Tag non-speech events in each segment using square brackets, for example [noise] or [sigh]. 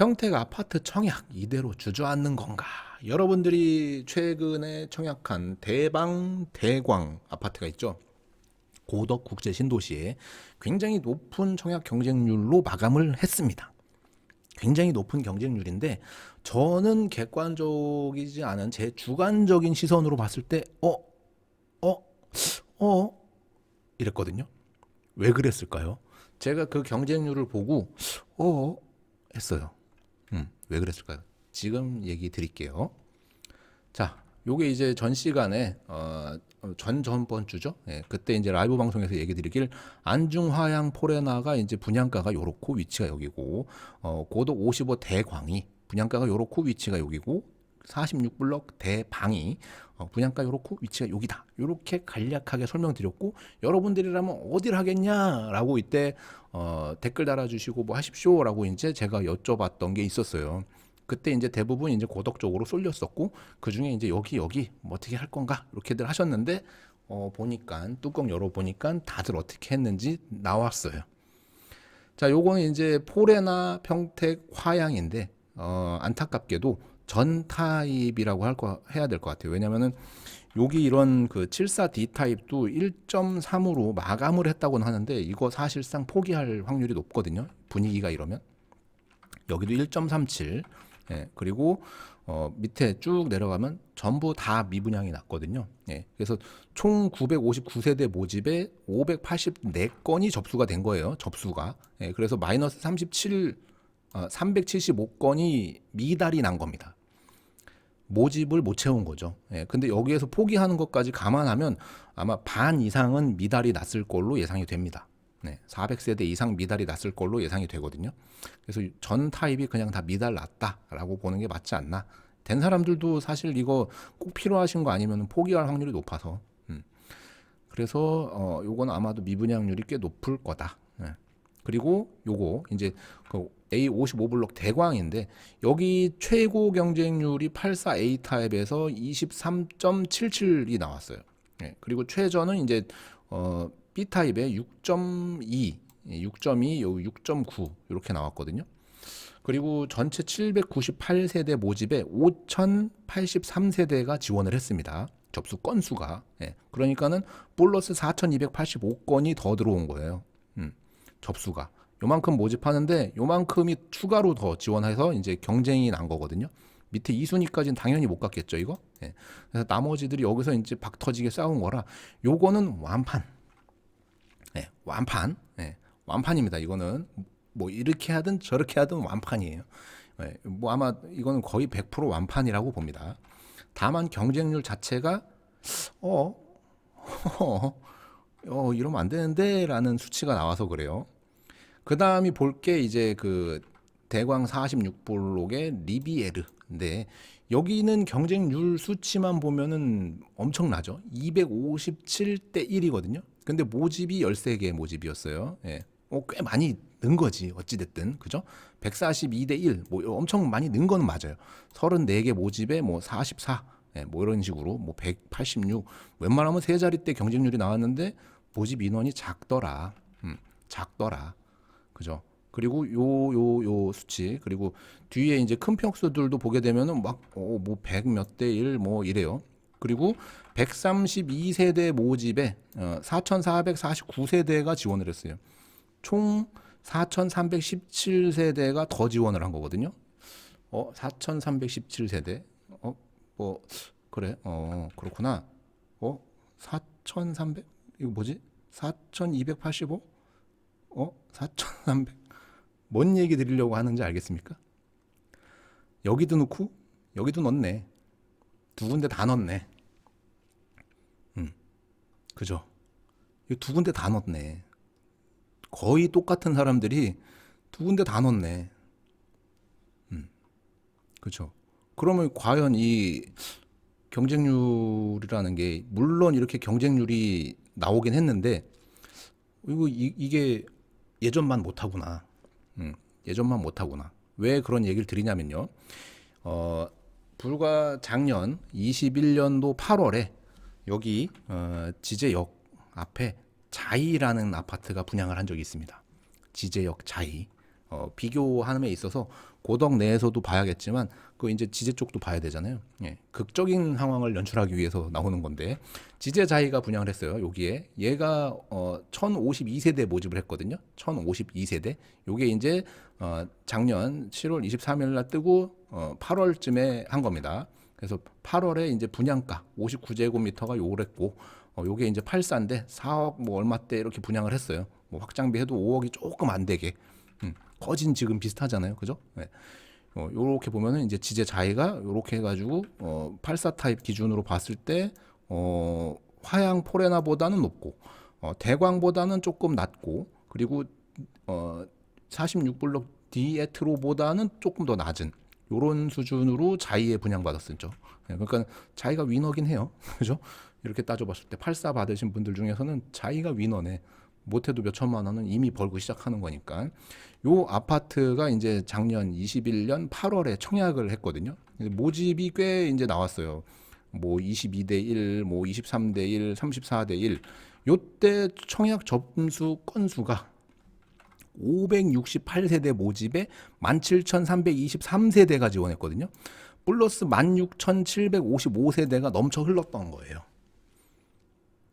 평택 아파트 청약 이대로 주저앉는 건가? 여러분들이 최근에 청약한 대방 대광 아파트가 있죠. 고덕 국제 신도시에 굉장히 높은 청약 경쟁률로 마감을 했습니다. 굉장히 높은 경쟁률인데 저는 객관적이지 않은 제 주관적인 시선으로 봤을 때 어, 어, 어 이랬거든요. 왜 그랬을까요? 제가 그 경쟁률을 보고 어 했어요. 음, 왜 그랬을까요? 지금 얘기 드릴게요. 자, 요게 이제 전 시간에 어, 전 전번 주죠. 예, 그때 이제 라이브 방송에서 얘기 드리길 안중화양 포레나가 이제 분양가가 요렇고 위치가 여기고 어, 고덕 55 대광이 분양가가 요렇고 위치가 여기고 46블럭 대방이 어, 분양가 요렇고 위치가 여기다. 요렇게 간략하게 설명드렸고 여러분들이라면 어딜 하겠냐라고 이때 어, 댓글 달아주시고 뭐 하십시오라고 이제 제가 여쭤봤던 게 있었어요. 그때 이제 대부분 이제 고덕 쪽으로 쏠렸었고 그 중에 이제 여기 여기 뭐 어떻게 할 건가 이렇게들 하셨는데 어 보니까 뚜껑 열어 보니까 다들 어떻게 했는지 나왔어요. 자, 요거는 이제 포레나 평택 화양인데 어 안타깝게도 전 타입이라고 할 거 해야 될 것 같아요. 왜냐면은 여기 이런 그 74D 타입도 1.3으로 마감을 했다고는 하는데 이거 사실상 포기할 확률이 높거든요. 분위기가 이러면 여기도 1.37 예, 그리고 어, 밑에 쭉 내려가면 전부 다 미분양이 났거든요. 예, 그래서 총 959세대 모집에 584건이 접수가 된 거예요. 접수가. 예, 그래서 마이너스 37, 어, 375건이 미달이 난 겁니다. 모집을 못 채운 거죠. 예, 근데 여기에서 포기하는 것까지 감안하면 아마 반 이상은 미달이 났을 걸로 예상이 됩니다. 네, 400세대 이상 미달이 났을 걸로 예상이 되거든요. 그래서 전 타입이 그냥 다 미달 났다라고 보는 게 맞지 않나. 된 사람들도 사실 이거 꼭 필요하신 거 아니면 포기할 확률이 높아서. 음. 그래서 어 요건 아마도 미분양률이 꽤 높을 거다. 네. 그리고 요거 이제 그 A55블록 대광인데 여기 최고 경쟁률이 84A 타입에서 23.77이 나왔어요. 네. 그리고 최저는 이제 어 B 타입에 6.2, 6.2, 요 6.9 이렇게 나왔거든요. 그리고 전체 798세대 모집에 5,083세대가 지원을 했습니다. 접수 건수가. 예. 그러니까는 플러스 4,285건이 더 들어온 거예요. 음, 접수가. 요만큼 모집하는데 요만큼이 추가로 더 지원해서 이제 경쟁이 난 거거든요. 밑에 2순위까지는 당연히 못 갔겠죠, 이거. 예. 그래서 나머지들이 여기서 이제 박 터지게 싸운 거라 요거는 완판. 예, 완판. 예, 완판입니다. 이거는 뭐 이렇게 하든 저렇게 하든 완판이에요. 예, 뭐 아마 이거는 거의 100% 완판이라고 봅니다. 다만 경쟁률 자체가 어, [laughs] 어, 어 이러면 안 되는데 라는 수치가 나와서 그래요. 그 다음이 볼 게 이제 그 대광 46블록의 리비에르인데 여기는 경쟁률 수치만 보면은 엄청나죠. 257대 1이거든요. 근데 모집이 13개 모집이었어요. 예. 어, 꽤 많이 는 거지. 어찌됐든. 그죠? 142대 1. 뭐 엄청 많이 는 거는 맞아요. 34개 모집에 뭐 44. 예, 뭐 이런 식으로 뭐 186. 웬만하면 세 자리대 경쟁률이 나왔는데 모집 인원이 작더라. 음, 작더라. 그죠? 그리고 요 요요 수치 그리고 뒤에 이제 큰 평수들도 보게 되면은 막뭐 100몇대1뭐 이래요. 그리고 132세대 모집에 어, 4,449세대가 지원을 했어요. 총 4,317세대가 더 지원을 한 거거든요. 어, 4,317세대. 어, 뭐 그래. 어, 그렇구나. 어, 4,300 이거 뭐지? 4,285? 어, 4,300. 뭔 얘기 드리려고 하는지 알겠습니까? 여기도 넣고 여기도 넣네. 두 군데 다 넣네. 음, 그죠? 두 군데 다 넣네. 거의 똑같은 사람들이 두 군데 다 넣네. 음, 그죠? 그러면 과연 이 경쟁률이라는 게 물론 이렇게 경쟁률이 나오긴 했는데 이거 이, 이게 예전만 못하구나. 음, 예전만 못하구나. 왜 그런 얘기를 드리냐면요. 어, 불과 작년 21년도 8월에 여기 어, 지제역 앞에 자이라는 아파트가 분양을 한 적이 있습니다. 지제역 자이. 어, 비교함에 있어서 고덕 내에서도 봐야겠지만 그 이제 지제 쪽도 봐야 되잖아요. 예, 극적인 상황을 연출하기 위해서 나오는 건데 지제 자이가 분양을 했어요. 여기에 얘가 어 1052세대 모집을 했거든요. 1052세대. 요게 이제 어 작년 7월 23일 날 뜨고 어 8월쯤에 한 겁니다. 그래서 8월에 이제 분양가 59제곱미터가 요랬고 어 요게 이제 84인데 4억 뭐 얼마대 이렇게 분양을 했어요. 뭐 확장비 해도 5억이 조금 안 되게. 음, 거진 지금 비슷하잖아요. 그죠? 네. 어, 요렇게 보면은 이제 지제 자이가 요렇게 해가지고 어, 84 타입 기준으로 봤을 때 어, 화양 포레나보다는 높고 어, 대광보다는 조금 낮고 그리고 어, 46블록 디에트로보다는 조금 더 낮은 요런 수준으로 자이에 분양받았었죠. 네, 그러니까 자이가 위너긴 해요. [laughs] 그죠? 이렇게 따져봤을 때 84 받으신 분들 중에서는 자이가 위너네. 못해도 몇 천만 원은 이미 벌고 시작하는 거니까 요 아파트가 이제 작년 21년 8월에 청약을 했거든요. 모집이 꽤 이제 나왔어요. 뭐 22대 1, 뭐 23대 1, 34대 1. 요때 청약 접수 건수가 568세대 모집에 17,323세대가 지원했거든요. 플러스 16,755세대가 넘쳐 흘렀던 거예요.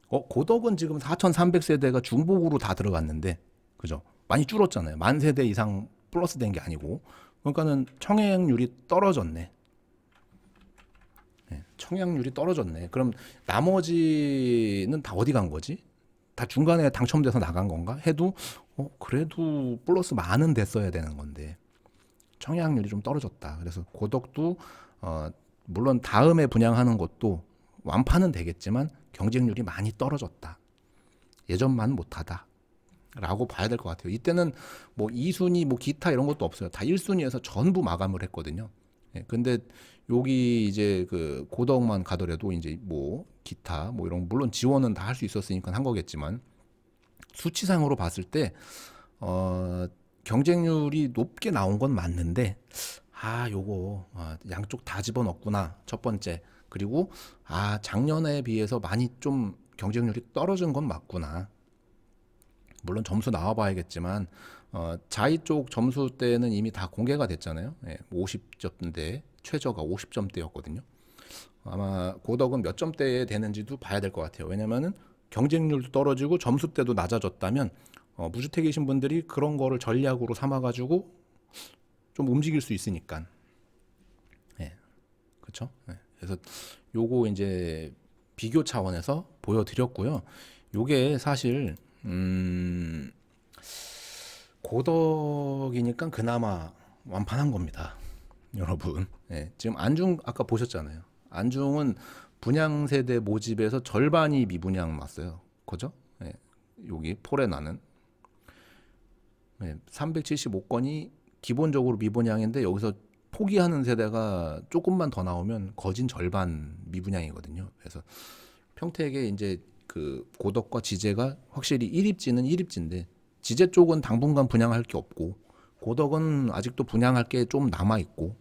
어, 고덕은 지금 4,300세대가 중복으로 다 들어갔는데, 그죠? 많이 줄었잖아요. 만 세대 이상 플러스 된 게 아니고. 그러니까는 청약률이 떨어졌네. 네, 청약률이 떨어졌네. 그럼 나머지는 다 어디 간 거지? 다 중간에 당첨돼서 나간 건가? 해도, 어, 그래도 플러스 만은 됐어야 되는 건데. 청약률이 좀 떨어졌다. 그래서 고덕도, 어, 물론 다음에 분양하는 것도 완파는 되겠지만 경쟁률이 많이 떨어졌다. 예전만 못하다. 라고 봐야 될 것 같아요. 이때는 뭐 2순위, 뭐 기타 이런 것도 없어요. 다 1순위에서 전부 마감을 했거든요. 예, 근데 여기 이제 그 고덕만 가더라도 이제 뭐 기타 뭐 이런 물론 지원은 다 할 수 있었으니까 한 거겠지만 수치상으로 봤을 때 어, 경쟁률이 높게 나온 건 맞는데 아 요거 아, 양쪽 다 집어넣구나 첫 번째 그리고 아 작년에 비해서 많이 좀 경쟁률이 떨어진 건 맞구나. 물론 점수 나와봐야겠지만 어, 자이 쪽 점수 때는 이미 다 공개가 됐잖아요. 예, 50점대 최저가 50점대였거든요. 아마 고덕은 몇 점대에 되는지도 봐야 될 것 같아요. 왜냐면은 경쟁률도 떨어지고 점수 때도 낮아졌다면 어, 무주택 계신 분들이 그런 거를 전략으로 삼아가지고 좀 움직일 수 있으니까. 예, 그렇죠. 예. 그래서 요거 이제 비교 차원에서 보여드렸고요. 요게 사실 음 고덕이니까 그나마 완판한 겁니다. 여러분. 예, 지금 안중 아까 보셨잖아요. 안중은 분양 세대 모집에서 절반이 미분양 났어요. 그죠? 예, 여기 포레나는 예, 375건이 기본적으로 미분양인데 여기서 포기하는 세대가 조금만 더 나오면 거진 절반 미분양이거든요. 그래서 평택에 이제 그 고덕과 지제가 확실히 1입지는 1입지인데 지제 쪽은 당분간 분양할 게 없고 고덕은 아직도 분양할 게 좀 남아 있고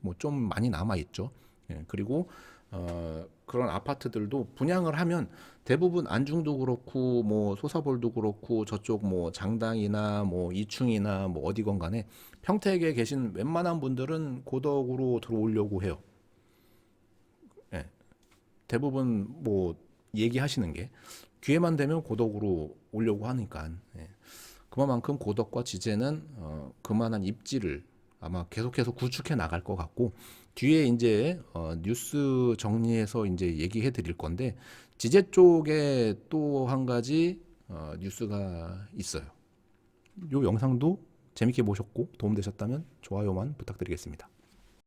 뭐 좀 많이 남아 있죠. 예, 그리고 어, 그런 아파트들도 분양을 하면 대부분 안중도 그렇고 뭐 소사볼도 그렇고 저쪽 뭐 장당이나 뭐 이충이나 뭐 어디건 간에 평택에 계신 웬만한 분들은 고덕으로 들어오려고 해요. 예. 대부분 뭐 얘기하시는 게 기회만 되면 고덕으로 오려고 하니까 예. 그만큼 고덕과 지제는 어, 그만한 입지를 아마 계속해서 구축해 나갈 것 같고 뒤에 이제 어, 뉴스 정리해서 이제 얘기해 드릴 건데 지제 쪽에 또 한 가지 어, 뉴스가 있어요. 요 영상도 재밌게 보셨고 도움되셨다면 좋아요만 부탁드리겠습니다.